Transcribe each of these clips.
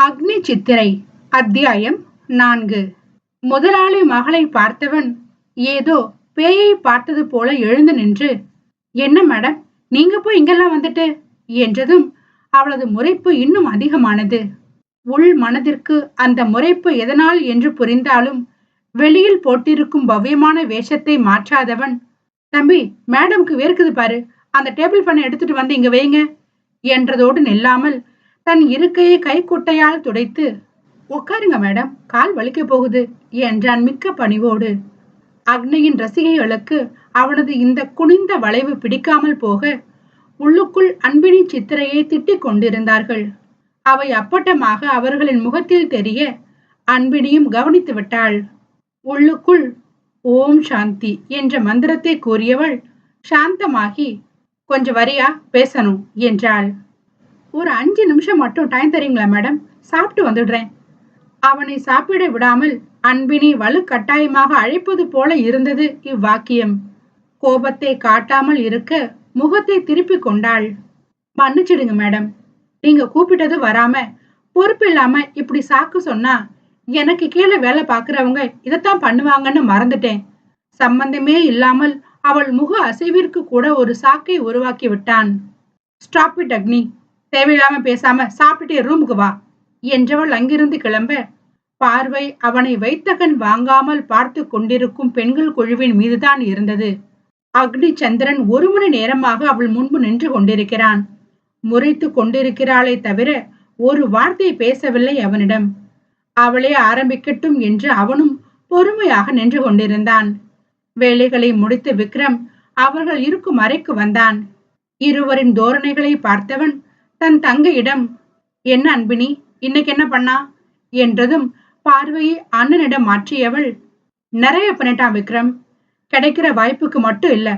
அக்னி சித்திரை அத்தியாயம் நான்கு. முதலாளி மகளை பார்த்தவன் ஏதோ பேயை பார்த்தது போல எழுந்து நின்று என்ன மேடம் நீங்க போய் இங்கெல்லாம் வந்துட்டு? என்றதும் அவளது முறைப்பு இன்னும் அதிகமானது. உள் மனதிற்கு அந்த முறைப்பு எதனால் என்று புரிந்தாலும் வெளியில் போட்டிருக்கும் பவ்யமான வேஷத்தை மாற்றாதவன் தம்பி மேடம்க்கு வேர்க்குது பாரு அந்த டேபிள் பண்ணை எடுத்துட்டு வந்து இங்க வைங்க என்றதோடு நில்லாமல் தன் இருக்கையை கைக்குட்டையால் துடைத்து உட்காருங்க மேடம் கால் வலிக்க போகுது என்றான் மிக்க பணிவோடு. அக்னியின் ரசிகைகளுக்கு அவனது இந்த குனிந்த வளைவு பிடிக்காமல் போக உள்ளுக்குள் அன்பினி சித்திரையை திட்டிக் கொண்டிருந்தார்கள். அவை அப்பட்டமாக அவர்களின் முகத்தில் தெரிய அன்பினியும் கவனித்து விட்டாள். உள்ளுக்குள் ஓம் சாந்தி என்ற மந்திரத்தை கூறியவள் சாந்தமாகி கொஞ்சம் வரியா பேசணும் என்றாள். ஒரு அஞ்சு நிமிஷம் மட்டும் டைம் தரீங்களா மேடம் சாப்பிட்டு வந்துடுறேன். அவனை சாப்பிட விடாமல் அன்பினி வலுக்கட்டாயமாக அழைப்பது போல இருந்தது இவ்வாக்கியம். கோபத்தை காட்டாமல் இருக்க முகத்தை திருப்பி கொண்டாள். மன்னிச்சிடுங்க மேடம் நீங்க கூப்பிட்டது வராம பொறுப்பு இல்லாம இப்படி சாக்கு சொன்னா எனக்கு கீழே வேலை பாக்குறவங்க இதைத்தான் பண்ணுவாங்கன்னு மறந்துட்டேன். சம்பந்தமே இல்லாமல் அவள் முக அசைவிற்கு கூட ஒரு சாக்கை உருவாக்கி விட்டான். ஸ்டாப் இட் அக்னி. தேவையில்லாம பேசாம சாப்பிட்டுட்டே ரூமுக்கு வா என்றவள் அங்கிருந்து கிளம்ப பார்வை அவனை வைத்த கண் வாங்காமல் பார்த்து கொண்டிருக்கும் பெண்கள் குழுவின் மீதுதான் இருந்தது. அக்னி சந்திரன் ஒரு மணி நேரமாக அவள் முன்பு நின்று கொண்டிருக்கிறான். முறைத்து கொண்டிருக்கிறாளே தவிர ஒரு வார்த்தை பேசவில்லை அவனிடம். அவளே ஆரம்பிக்கட்டும் என்று அவனும் பொறுமையாக நின்று கொண்டிருந்தான். வேலைகளை முடித்து விக்ரம் அவர்கள் இருக்கும் அறைக்கு வந்தான். இருவரின் தோரணைகளை பார்த்தவன் தன் தங்கையிடம் என்ன அன்பினி இன்னைக்கு என்ன பண்ணா? என்றதும் பார்வையை அண்ணனிடம் மாற்றியவள் நிறைய பண்ணிட்டான் விக்ரம் கிடைக்கிற வாய்ப்புக்கு மட்டும் இல்ல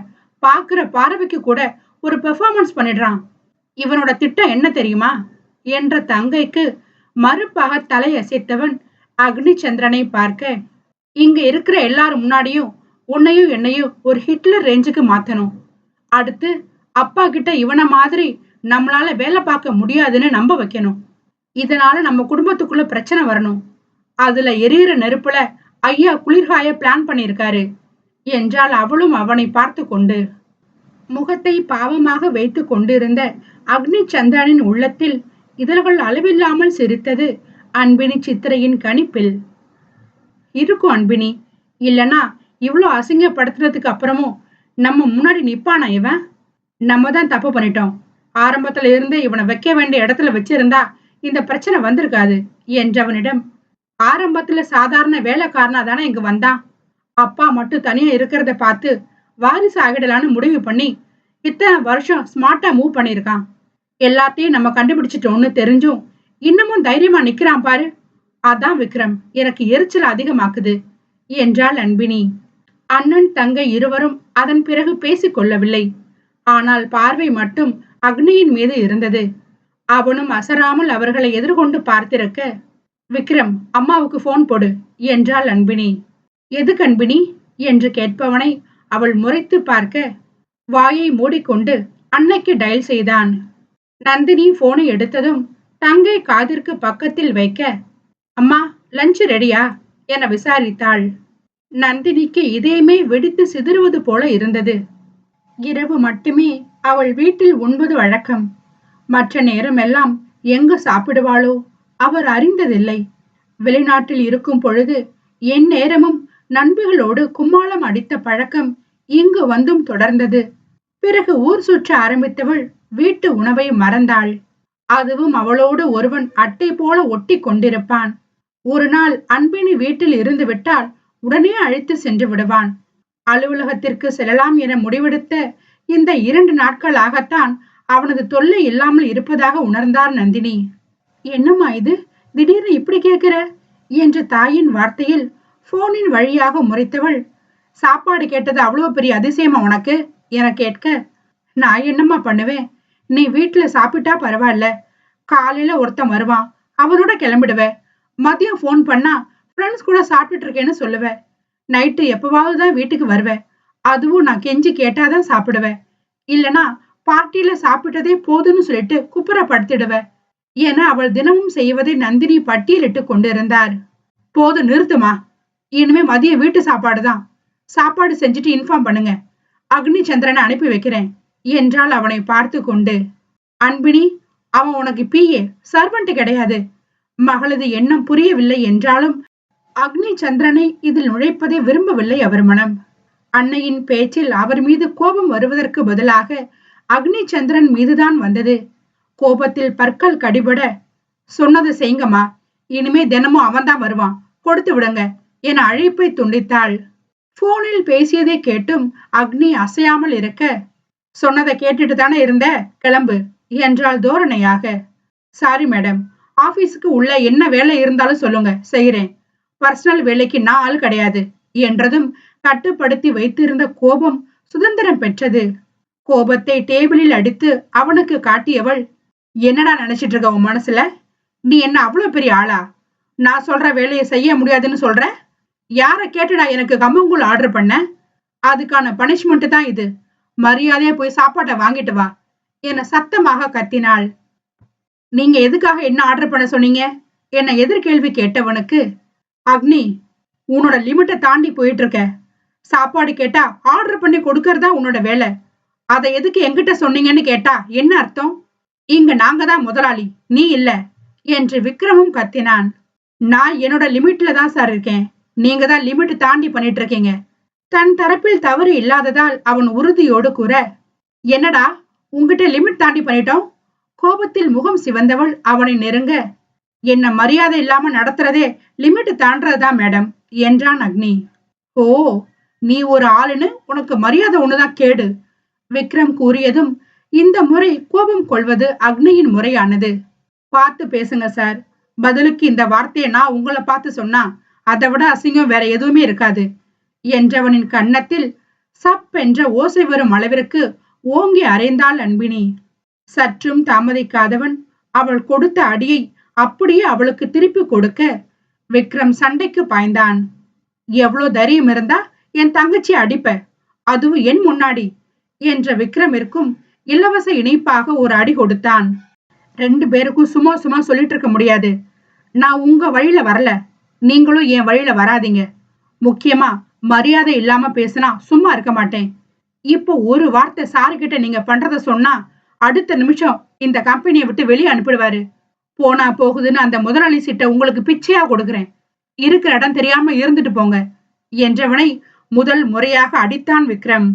பாக்குற பார்வைக்கு கூட ஒரு பெர்ஃபார்மன்ஸ் பண்ணிடுறான். இவனோட திட்டம் என்ன தெரியுமா? என்ற தங்கைக்கு மறுப்பாக தலையசைத்தவன் அக்னி சந்திரனை பார்க்க இங்க இருக்கிற எல்லாரும் முன்னாடியும் உன்னையும் என்னையும் ஒரு ஹிட்லர் ரேஞ்சுக்கு மாத்தணும். அடுத்து அப்பா கிட்ட இவன மாதிரி நம்மளால வேலை பார்க்க முடியாதுன்னு நம்ப வைக்கணும். இதனால நம்ம குடும்பத்துக்குள்ள பிரச்சனை வரணும். அதுல எரியிற நெருப்புல ஐயா குளிர்காய பிளான் பண்ணியிருக்காரு. என்றால் அவளும் அவனை பார்த்து கொண்டு முகத்தை பாவமாக வைத்து கொண்டிருந்த அக்னி சந்திரனின் உள்ளத்தில் இதழ்கள் அளவில்லாமல் சிரித்தது அன்பினி சித்திரையின் கணிப்பில். இருக்கும் அன்பினி இல்லனா இவ்வளோ அசிங்கப்படுத்துறதுக்கு அப்புறமும் நம்ம முன்னாடி நிப்பானா இவன்? நம்ம தான் தப்பு பண்ணிட்டோம். ஆரம்பத்துல இருந்து இவனை வைக்க வேண்டிய இடத்துல வச்சிருந்தா இந்த பிரச்சனை வந்திருக்காது என்றவனிடம் ஆரம்பத்துல சாதாரண வேலைக்காரனா தானே இங்க வந்தான். அப்பா மட்டும் தனியா இருக்கிறத பார்த்து வாரிசு ஆகிடலான்னு முடிவு பண்ணி இத்தனை வருஷம் ஸ்மார்ட்டா மூவ் பண்ணியிருக்கான். எல்லாத்தையும் நம்ம கண்டுபிடிச்சிட்டோம்னு தெரிஞ்சும் இன்னமும் தைரியமா நிக்கிறான் பாரு. அதான் விக்ரம் எனக்கு எரிச்சல் அதிகமாக்குது என்றாள் அன்பினி. அண்ணன் தங்கை இருவரும் அதன் பிறகு பேசிக்கொள்ளவில்லை. ஆனால் பார்வை மட்டும் அக்னியின் மீது இருந்தது. அவனும் அசராமல் அவர்களை எதிர்கொண்டு பார்த்திருக்க விக்ரம் அம்மாவுக்கு போன் போடு என்றாள் அன்பினி. எது கண்பினி என்று கேட்பவனை அவள் முறைத்து பார்க்க வாயை மூடிக்கொண்டு அன்னைக்கு டயல் செய்தான். நந்தினி போனை எடுத்ததும் தங்கை காதிற்கு பக்கத்தில் வைக்க அம்மா லஞ்ச் ரெடியா என விசாரித்தாள். நந்தினிக்கு இதயமே வெடித்து சிதறுவது போல இருந்தது. இரவு மட்டுமே அவள் வீட்டில் உண்பது வழக்கம். மற்ற நேரமெல்லாம் எங்கு சாப்பிடுவாளோ அவர் அறிந்ததில்லை. வெளிநாட்டில் இருக்கும் பொழுது என் நேரமும் நண்பர்களோடு கும்மாளம் அடித்த பழக்கம் இங்கு வந்தும் தொடர்ந்தது. பிறகு ஊர் சுற்ற ஆரம்பித்தவள் வீட்டு உணவை மறந்தாள். அதுவும் அவளோடு ஒருவன் அட்டை போல ஒட்டி கொண்டிருப்பான். ஒரு நாள் அன்பினி வீட்டில் இருந்து விட்டால் உடனே அழைத்து சென்று விடுவான். அலுவலகத்திற்கு செல்லலாம் என முடிவெடுத்த இந்த இரண்டு நாட்களாகத்தான் அவனது தொல்லை இல்லாமல் இருப்பதாக உணர்ந்தார் நந்தினி. என்னம்மா இது? திடீர்னு இப்படி கேட்கிற? என்ற தாயின் வார்த்தையில் போனின் வழியாக முறைத்தவள் சாப்பாடு கேட்டது அவ்வளவு பெரிய அதிசயமா உனக்கு? என கேட்க நான் என்னம்மா பண்ணுவேன்? நீ வீட்டுல சாப்பிட்டா பரவாயில்ல. காலையில ஒருத்தன் வருவான் அவனோட கிளம்பிடுவ. மதியம் ஃபோன் பண்ணா ஃப்ரெண்ட்ஸ் கூட சாப்பிட்டுட்டு இருக்கேன்னு சொல்லுவேன் நைட்டு எப்பவாவது தான் வீட்டுக்கு வருவேன் அதுவும் நான் கெஞ்சி கேட்டாதான் சாப்பிடுவேன் இல்லனா பார்ட்டியில சாப்பிட்டதே போதும்னு சொல்லிட்டு குப்புறப்படுத்திடுவேன் என அவள் தினமும் செய்வதை நந்தினி பட்டியலிட்டு கொண்டிருந்தார். போது நிறுத்துமா? இனிமே மதிய வீட்டு சாப்பாடு தான் சாப்பாடு செஞ்சுட்டு இன்ஃபார்ம் பண்ணுங்க. அக்னி சந்திரனை அனுப்பி வைக்கிறேன். என்றால் அவனை பார்த்து கொண்டு. அன்பினி அவன் உனக்கு பிஏ சர்வெண்ட் கிடையாது. மகளது எண்ணம் புரியவில்லை என்றாலும் அக்னி சந்திரனை இதில் நுழைப்பதை விரும்பவில்லை அவர் மனம் அன்னையின் பேச்சில் அவர் மீது கோபம் வருவதற்கு பதிலாக அக்னி சந்திரன் மீதுதான் வந்தது. கோபத்தில் பற்கள் கடிபட சொன்னது செய்யுங்கம்மா இனிமே தினமும் அவன்தான் வருவான் கொடுத்து விடுங்க என அழைப்பை துண்டித்தாள். போனில் பேசியதை கேட்டும் அக்னி அசையாமல் இருக்க சொன்னதை கேட்டுட்டு தானே இருந்த கிளம்பு என்றாள் தோரணையாக. சாரி மேடம் ஆபீஸுக்கு உள்ள என்ன வேலை இருந்தாலும் சொல்லுங்க செய்கிறேன் பர்சனல் வேலைக்கு நான் ஆள் கிடையாது என்றதும் கட்டுப்படுத்தி வைத்திருந்த கோபம் சுதந்திரம் பெற்றது. கோபத்தை டேபிளில் அடித்து அவனுக்கு காட்டியவள் என்னடா நினைச்சிட்டு இருக்க உன் மனசுல? நீ என்ன அவ்வளவு பெரிய ஆளா? நான் சொல்ற வேலையை செய்ய முடியாதுன்னு சொல்ற? யார கேட்டுடா எனக்கு கம்மங்கூழ் ஆர்டர் பண்ண? அதுக்கான பனிஷ்மெண்ட் தான் இது. மரியாதையா போய் சாப்பாட்டை வாங்கிட்டு வா. என சத்தமாக கத்தினாள். நீங்க எதுக்காக என்ன ஆர்டர் பண்ண சொன்னீங்க? என்ன எதிர்கேள்வி கேட்டவனுக்கு அக்னி உன்னோட லிமிட்டை தாண்டி போயிட்டு இருக்க. சாப்பாடு கேட்டா ஆர்டர் பண்ணி கொடுக்கறதா உன்னோட வேலை. அதை எதுக்கு எங்கிட்ட சொன்னீங்கன்னு கேட்டா என்ன அர்த்தம்? இங்க நாங்க தான் முதலாளி நீ இல்ல என்று விக்ரமும் கத்தினான். நான் என்னோட லிமிட்ல தான் சார் இருக்கேன். நீங்க தான் லிமிட் தாண்டி பண்ணிட்டு இருக்கீங்க. தன் தரப்பில் தவறு இல்லாததால் அவன் உறுதியோடு கூற என்னடா உங்ககிட்ட லிமிட் தாண்டி பண்ணிட்டோம்? கோபத்தில் முகம் சிவந்தவள் அவனை நெருங்க. என்ன மரியாதை இல்லாம நடத்துறதே லிமிட் தாண்டறதுதான் மேடம் என்றான் அக்னி. ஓ நீ ஒரு ஆளுன்னு உனக்கு மரியாதை ஒண்ணுதான் கேடு. விக்ரம் கூறியதும் இந்த முறை கோபம் கொள்வது அக்னியின் முறையானது. பார்த்து பேசுங்க சார். பதிலுக்கு இந்த வார்த்தையை நான் உங்களை பார்த்து சொன்னா அதை விட அசிங்கம் வேற எதுவுமே இருக்காது. என்றவனின் கன்னத்தில் சப் என்ற ஓசை வரும் அளவிற்கு ஓங்கி அறைந்தாள் அன்பினி. சற்றும் தாமதிக்காதவன் அவள் கொடுத்த அடியை அப்படியே அவளுக்கு திருப்பி கொடுக்க விக்ரம் சண்டைக்கு பாய்ந்தான். எவ்வளோ தைரியம் இருந்தா என் தங்கச்சி அடிப்ப. அதுவும் என் முன்னாடி என்ற விக்ரமிற்கும் இலவச இணைப்பாக ஒரு அடி கொடுத்தான். ரெண்டு பேருக்கும் சும்மா சும்மா சொல்லிட்டு இருக்க முடியாது. நான் உங்க வழியில வரல. நீங்களும் என் வழியில வராதீங்க. முக்கியமா மரியாதை இல்லாம பேசினா சும்மா இருக்க மாட்டேன். இப்போ ஒரு வார்த்தை சாரு கிட்ட நீங்க பண்றத சொன்னா அடுத்த நிமிஷம் இந்த கம்பெனியை விட்டு வெளியே அனுப்பிடுவாரு. போனா போகுதுன்னு அந்த முதலாளி சீட்டை உங்களுக்கு பிச்சையா கொடுக்குறேன். இருக்கிற இடம் தெரியாம இருந்துட்டு போங்க. என்றவனை முதல் முறையாக அடித்தான் விக்ரம்.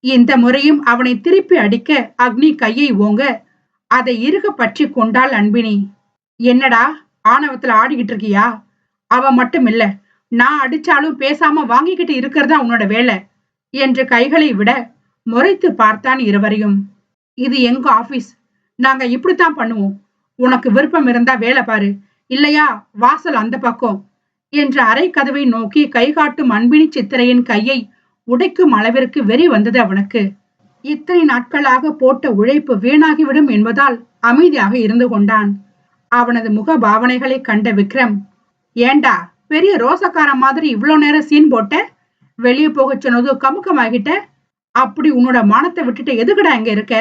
இந்த முறையும் அவனை திருப்பி அடிக்க அக்னி கையை ஓங்க அதை இருக பற்றி கொண்டாள் அன்பினி. என்னடா ஆணவத்துல ஆடிக்கிட்டு இருக்கியா? அவ மட்டும் இல்ல நான் அடிச்சாலும் பேசாம வாங்கிக்கிட்டு இருக்கிறதா உன்னோட வேலை? என்று கைகளை விட முறைத்து பார்த்தான் இருவரையும். இது எங்க ஆபீஸ்? நாங்க இப்படித்தான் பண்ணுவோம். உனக்கு விருப்பம் இருந்தா வேலை பாரு. இல்லையா வாசல் அந்த பக்கம். என்ற அரை கதவை நோக்கி கைகாட்டும் அன்பினி சித்திரையின் கையை உடைக்கும் அளவிற்கு வெறி வந்தது அவனுக்கு. இத்தனை நாட்களாக போட்ட உழைப்பு வீணாகிவிடும் என்பதால் அமைதியாக இருந்து கொண்டான். அவனது முக பாவனைகளை கண்ட விக்ரம் ஏண்டா பெரிய ரோசக்கார மாதிரி இவ்வளோ நேரம் சீன் போட்ட? வெளியே போக சொன்னது கமுக்கமாகிட்ட? அப்படி உன்னோட மானத்தை விட்டுட்டு எதுக்குடா இங்க இருக்க?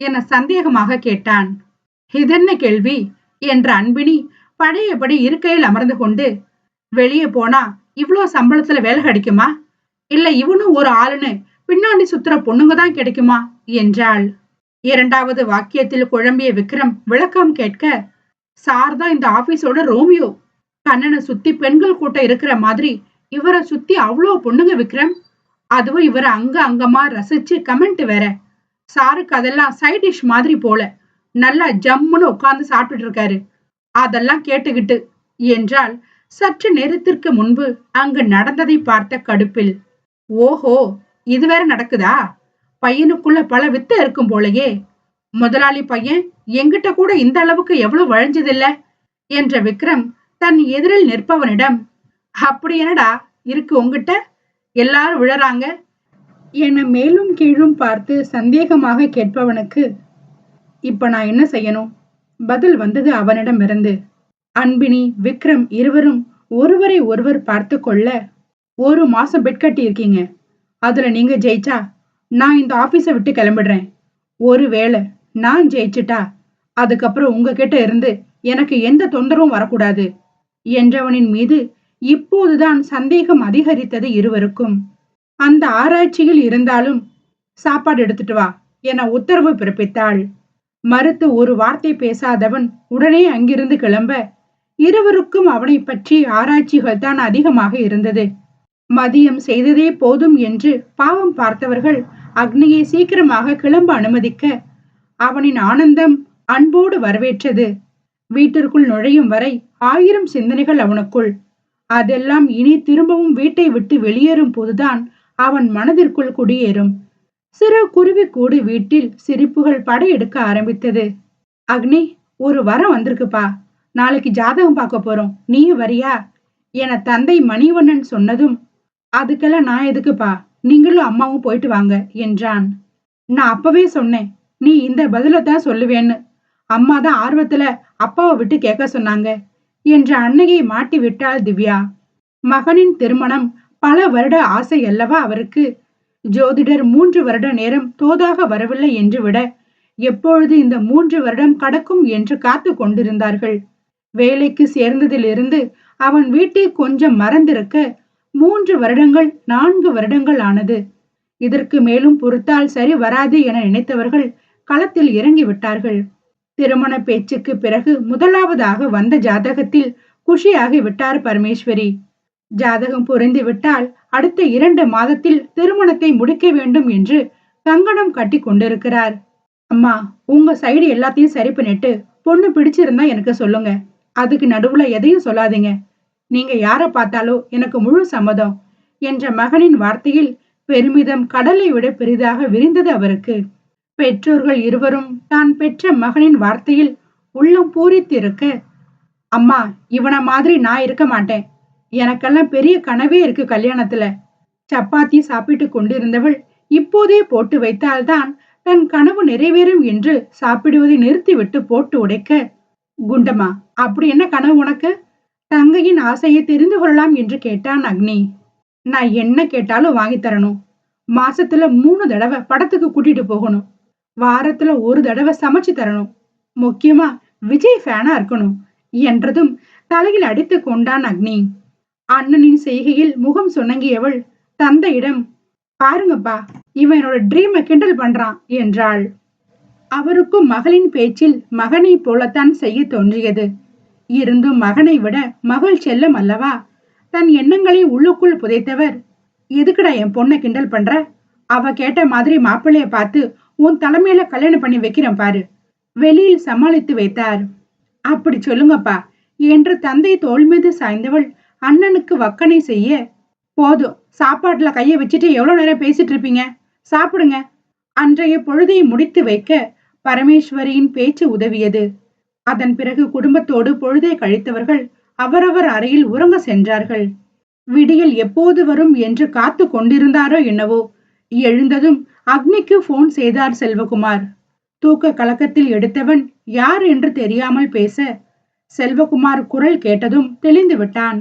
என சந்தேகமாக கேட்டான். இதென்ன கேள்வி? என்ற அன்பினி பழையபடி இருக்கையில் அமர்ந்து கொண்டு வெளியே போனா இவ்வளோ சம்பளத்துல வேலை கிடைக்குமா? இல்ல இவனும் ஒரு ஆளுன்னு பின்னாடி சுத்துற பொண்ணுங்க தான் கிடைக்குமா? என்றாள். இரண்டாவது வாக்கியத்தில் குழம்பிய விக்ரம் விளக்கம் கேட்க சார் தான் இந்த ஆபீஸோட ரோமியோ. கண்ணனை சுத்தி பெண்கள் கூட்டம் இருக்கிற மாதிரி இவரை சுத்தி அவ்வளோ பொண்ணுங்க விக்ரம். அதுவும் இவரை அங்க அங்கமா ரசிச்சு கமெண்ட் வேற. சாருக்கு அதெல்லாம் சைட் டிஷ் மாதிரி போல. நல்லா ஜம்முன்னு உட்கார்ந்து சாப்பிட்டுட்டு இருக்காரு. அதெல்லாம் கேட்டுக்கிட்டு என்றால் சற்று நேரத்திற்கு முன்பு அங்கு நடந்ததை பார்த்த கடுப்பில் ஓஹோ இது வேற நடக்குதா? பையனுக்குள்ள பல வித்த இருக்கும் போலயே. முதலாளி பையன் எங்கிட்ட கூட இந்த அளவுக்கு எவ்வளவு வழிஞ்சதில்ல? என்ற விக்ரம் தன் எதிரில் நிற்பவனிடம் அப்படி என்னடா இருக்கு உங்ககிட்ட எல்லாரும் விழறாங்க. என மேலும் கீழும் பார்த்து சந்தேகமாக கேட்பவனுக்கு இப்ப நான் என்ன செய்யணும்? பதில் வந்தது அவனிடமிருந்து அன்பினி விக்ரம் இருவரும் ஒருவரை ஒருவர் பார்த்து கொள்ள ஒரு மாசம் பெட் கட்டி இருக்கீங்க அதுல நீங்க ஜெயிச்சா நான் இந்த ஆபீஸை விட்டு கிளம்பிடுறேன். ஒருவேளை நான் ஜெயிச்சுட்டா அதுக்கப்புறம் உங்ககிட்ட இருந்து எனக்கு எந்த தொந்தரவும் வரக்கூடாது என்றவனின் மீது இப்போதுதான் சந்தேகம் அதிகரித்தது இருவருக்கும். அந்த ஆராய்ச்சியில் இருந்தாலும் சாப்பாடு எடுத்துட்டு வா என உத்தரவு பிறப்பித்தாள். மறுத்து ஒரு வார்த்தை பேசாதவன் உடனே அங்கிருந்து கிளம்ப இருவருக்கும் அவனை பற்றி ஆராய்ச்சிகள் தான் அதிகமாக இருந்தது. மதியம் செய்ததே போதும் என்று பாவம் பார்த்தவர்கள் அக்னியை சீக்கிரமாக கிளம்ப அனுமதிக்க அவனின் ஆனந்தம் அன்போடு வரவேற்றது. வீட்டிற்குள் நுழையும் வரை ஆயிரம் சிந்தனைகள் அவனுக்குள். அதெல்லாம் இனி திரும்பவும் வீட்டை விட்டு வெளியேறும் போதுதான் அவன் மனதிற்குள் குடியேறும். சிறு குருவி கூடு வீட்டில் சிரிப்புகள் படையெடுக்க ஆரம்பித்தது. அக்னி ஒரு வரம் வந்திருக்குப்பா. நாளைக்கு ஜாதகம் பார்க்க போறோம். நீயும் வரியா? என தந்தை மணிவண்ணன் சொன்னதும் அதுக்கெல்லாம் நான் எதுக்குப்பா? நீங்களும் அம்மாவும் போயிட்டு வாங்க என்றான். நான் அப்பவே சொன்னேன். நீ இந்த பதில தான் சொல்லுவேன்னு. அம்மா தான் ஆர்வத்துல அப்பாவை விட்டு கேட்க சொன்னாங்க என்ற அன்னையை மாட்டி விட்டாள் திவ்யா. மகனின் திருமணம் பல வருட ஆசை அல்லவா அவருக்கு? ஜோதிடர் மூன்று வருட நேரம் தோதாக வரவில்லை என்று விட எப்பொழுது இந்த மூன்று வருடம் கடக்கும் என்று காத்து கொண்டிருந்தார்கள்? வேலைக்கு சேர்ந்ததிலிருந்து அவன் வீட்டை கொஞ்சம் மறந்திருக்க மூன்று வருடங்கள் நான்கு வருடங்கள் ஆனது. இதற்கு மேலும் பொறுத்தால் சரி வராது என நினைத்தவர்கள் களத்தில் இறங்கி விட்டார்கள். திருமண பேச்சுக்கு பிறகு முதலாவதாக வந்த ஜாதகத்தில் குஷியாகி விட்டார் பரமேஸ்வரி. ஜாதகம் புரிந்து விட்டால் அடுத்த இரண்டு மாதத்தில் திருமணத்தை முடிக்க வேண்டும் என்று கங்கணம் கட்டி கொண்டிருக்கிறார். அம்மா உங்க சைடு எல்லாத்தையும் சரி பண்ணிட்டு பொண்ணு பிடிச்சிருந்தா எனக்கு சொல்லுங்க. அதுக்கு நடுவுல எதையும் சொல்லாதீங்க. நீங்க யார பார்த்தாலோ எனக்கு முழு சம்மதம் என்ற மகனின் வார்த்தையில் பெருமிதம் கடலை விட பெரிதாக விரிந்தது அவருக்கு. பெற்றோர்கள் இருவரும் தான் பெற்ற மகனின் வார்த்தையில் உள்ளம் பூரித்திருக்க அம்மா இவன மாதிரி நான் இருக்க மாட்டேன். எனக்கெல்லாம் பெரிய கனவே இருக்கு கல்யாணத்துல. சப்பாத்தி சாப்பிட்டு கொண்டிருந்தவள் இப்போதே போட்டு வைத்தால்தான் தன் கனவு நிறைவேறும் என்று சாப்பிடுவதை நிறுத்திவிட்டு போட்டு உடைக்க குண்டமா அப்படி என்ன கனவு உனக்கு? தங்கையின் ஆசையை தெரிந்து கொள்ளலாம் என்று கேட்டான் அக்னி. நான் என்ன கேட்டாலும் வாங்கி தரணும். மாசத்துல மூணு தடவை படத்துக்கு கூட்டிட்டு போகணும். வாரத்துல ஒரு தடவை சமைச்சு தரணும். முக்கியமா விஜய் ஃபேனா இருக்கணும் என்றதும் தலையில் அடித்து கொண்டான் அக்னி. அண்ணனின் செய்கையில் முகம் சுணங்கியவள் தந்தையிடம் பாருங்கப்பா இவன் என்னோட ட்ரீமை கிண்டல் பண்றான் என்றாள். அவருக்கும் மகளின் பேச்சில் மகனைப் போலத்தான் செய்ய தோன்றியது. இருந்தும் மகனை விட மகள் செல்லம் அல்லவா? தன் எண்ணங்களை உள்ளுக்குள் புதைத்தவர். எதுக்குடா என் பொண்ணை கிண்டல் பண்ற? அவ கேட்ட மாதிரி மாப்பிள்ளைய பார்த்து உன் தலைமையில கல்யாணம் பண்ணி வைக்கிறேன் பாரு. வெளியில் சமாளித்து வைத்தார். அப்படி சொல்லுங்கப்பா என்று தந்தை தோல் மீது சாய்ந்தவள் அண்ணனுக்கு வக்கனை செய்ய போதும் சாப்பாட்டுல கையை வச்சுட்டு எவ்வளவு நேரம் பேசிட்டு இருப்பீங்க? சாப்பிடுங்க. அன்றைய பொழுதை முடித்து வைக்க பரமேஸ்வரியின் பேச்சு உதவியது. அதன் பிறகு குடும்பத்தோடு பொழுதை கழித்தவர்கள் அவரவர் அறையில் உறங்க சென்றார்கள். விடியல் எப்போது வரும் என்று காத்து கொண்டிருந்தாரோ என்னவோ எழுந்ததும் அக்னிக்கு போன் செய்தார் செல்வகுமார். தூக்க கலக்கத்தில் எடுத்தவன் யார் என்று தெரியாமல் பேச செல்வகுமார் குரல் கேட்டதும் தெளிந்து விட்டான்.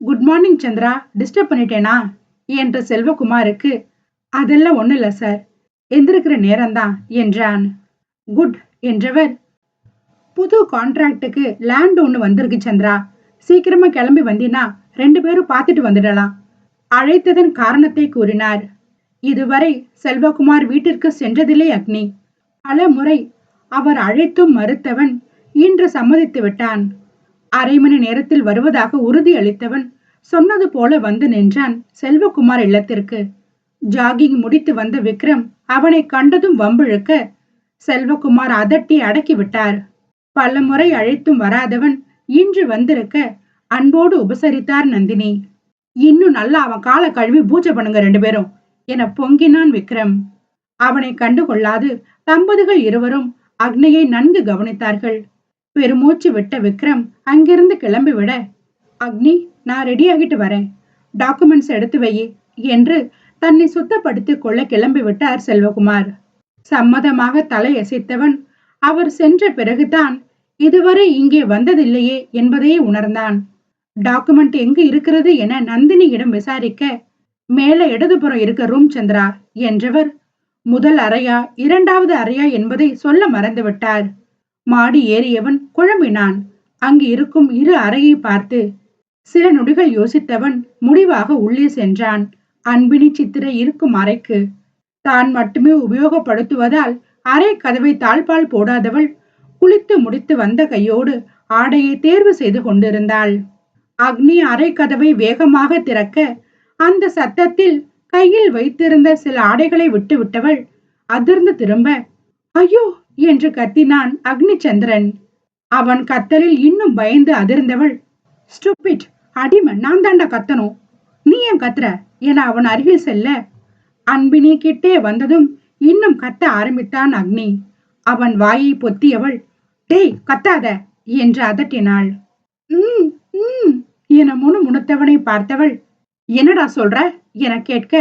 Good morning Chandra. டிஸ்டர்ப் பண்ணிட்டேனா? என்ற செல்வகுமாருக்கு அதெல்லாம் ஒன்றும் இல்ல சார் எந்திருக்கிற நேரம்தான் என்றான். குட் என்றவர் புது கான்ட்ராக்டுக்கு லேண்ட் ஒன்று வந்திருக்கு சந்திரா. சீக்கிரமா கிளம்பி வந்தினா ரெண்டு பேரும் பார்த்துட்டு வந்துடலாம். அழைத்ததன் காரணத்தை கூறினார். இதுவரை செல்வகுமார் வீட்டிற்கு சென்றதில்லை அக்னி. பல முறை அவர் அழைத்தும் மறுத்தவன் இன்று சம்மதித்து விட்டான். அரை மணி நேரத்தில் வருவதாக உறுதியளித்தவன் சொன்னது போல வந்து நின்றான் செல்வகுமார் இல்லத்திற்கு. ஜாகிங் முடித்து வந்த விக்ரம் அவனை கண்டதும் வம்பிழுக்க செல்வகுமார் அதட்டி அடக்கி விட்டார். பல முறை அழைத்தும் வராதவன் இன்று வந்திருக்க அன்போடு உபசரித்தார் நந்தினி. இன்னும் நல்லா அவன் காலை கழுவி பூஜை பண்ணுங்க ரெண்டு பேரும் என பொங்கினான் விக்ரம். அவனை கண்டுகொள்ளாது தம்பதிகள் இருவரும் அக்னியை நன்கு கவனித்தார்கள். பெருமூச்சு விட்ட விக்ரம் அங்கிருந்து கிளம்பி விட அக்னி நான் ரெடி ஆகிட்டு வரேன். டாக்குமெண்ட்ஸ் எடுத்து வை என்று தன்னை சுத்தப்படுத்திக் கொள்ள கிளம்பி விட்டார் செல்வகுமார். சம்மதமாக தலையசைத்தவன் அவர் சென்ற பிறகுதான் இதுவரை இங்கே வந்ததில்லையே என்பதையே உணர்ந்தான். டாக்குமெண்ட் எங்கு இருக்கிறது என நந்தினியிடம் விசாரிக்க மேல இடதுபுறம் இருக்க ரூம் சந்திரா என்றவர் முதல் அறையா? இரண்டாவது அறையா? என்பதை சொல்ல மறந்துவிட்டார். மாடி ஏறியவன் குழம்பினான். அங்கு இருக்கும் இரு அறையை பார்த்து சில நொடிகள் யோசித்தவன் முடிவாக உள்ளே சென்றான். அன்பினி சித்திரை இருக்கும் அறைக்கு தான் மட்டுமே உபயோகப்படுத்துவதால் அரை கதவை தாழ்பால் போடாதவள் குளித்து முடித்து வந்த கையோடு ஆடையை தேர்வு செய்து கொண்டிருந்தாள். அக்னி அரை கதவை வேகமாக திறக்க அந்த சத்தத்தில் கையில் வைத்திருந்த சில ஆடைகளை விட்டு விட்டவள் அதிர்ந்து திரும்ப ஐயோ! என்று கத்தினான் அக்னிச்சந்திரன். அவன் கத்தலில் இன்னும் பயந்து அதிர்ந்தவள் ஸ்டூபிட்! அடிமை! நான் தாண்டா கத்தனும் நீ ஏன் கத்துற? என அவன் அருகில் செல்ல அன்பினி கிட்டே வந்ததும் இன்னும் கத்த ஆரம்பித்தான் அக்னி. அவன் வாயை பொத்தியவள் டேய் கத்தாத என்று அதட்டினாள். உம் உம் என முணு முணுத்தவனை பார்த்தவள் என்னடா சொல்ற? என கேட்க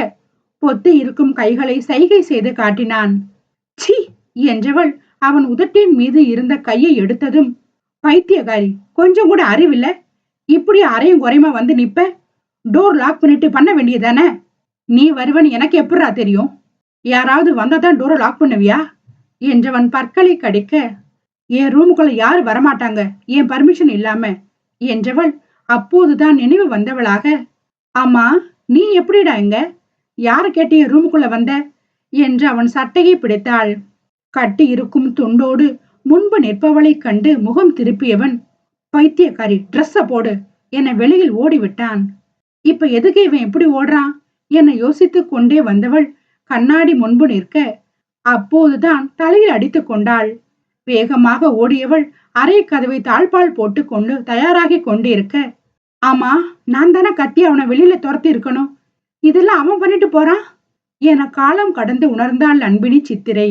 பொத்தி இருக்கும் கைகளை சைகை செய்து காட்டினான். சி என்றவள் அவன் உதட்டின் மீது இருந்த கையை எடுத்ததும் பைத்தியகாரி கொஞ்சம் கூட அறிவில்ல? இப்படி அரையும் குறையுமா வந்து நிப்ப? டோர் லாக் பண்ணிட்டு பண்ண வேண்டியதானே நீ வருவன் எனக்கு எப்படா தெரியும்? யாராவது வந்தா தான் டோரை லாக் பண்ணுவியா? என்றவன் பற்களை கடிக்க என் ரூமுக்குள்ள யாரு வரமாட்டாங்க. என் பர்மிஷன் இல்லாம? என்றவள் அப்போதுதான் நினைவு வந்தவளாக. ஆமா நீ எப்படிடா இங்க? யார கேட்டு என் ரூமுக்குள்ள வந்த? என்று அவன் சட்டையை பிடித்தாள். கட்டி இருக்கும் துண்டோடு முன்பு நிற்பவளைக் கண்டு முகம் திருப்பியவன் பைத்தியக்காரி ட்ரெஸ்ஸ போடு என வெளியில் ஓடிவிட்டான். இப்ப எதுக்கு இவன் எப்படி ஓடுறான்? என யோசித்துக் கொண்டே வந்தவள் கண்ணாடி முன்பு நிற்க அப்போதுதான் தலையில் அடித்துக் கொண்டாள். வேகமாக ஓடியவள் அரை கதவை தாழ்பால் போட்டுக்கொண்டு தயாராகி கொண்டிருக்க ஆமா நான் தானே கத்தி அவனை வெளியில துரத்தி இருக்கணும். இதெல்லாம் அவன் பண்ணிட்டு போறான்? என காலம் கடந்து உணர்ந்தாள் அன்பினி சித்திரை.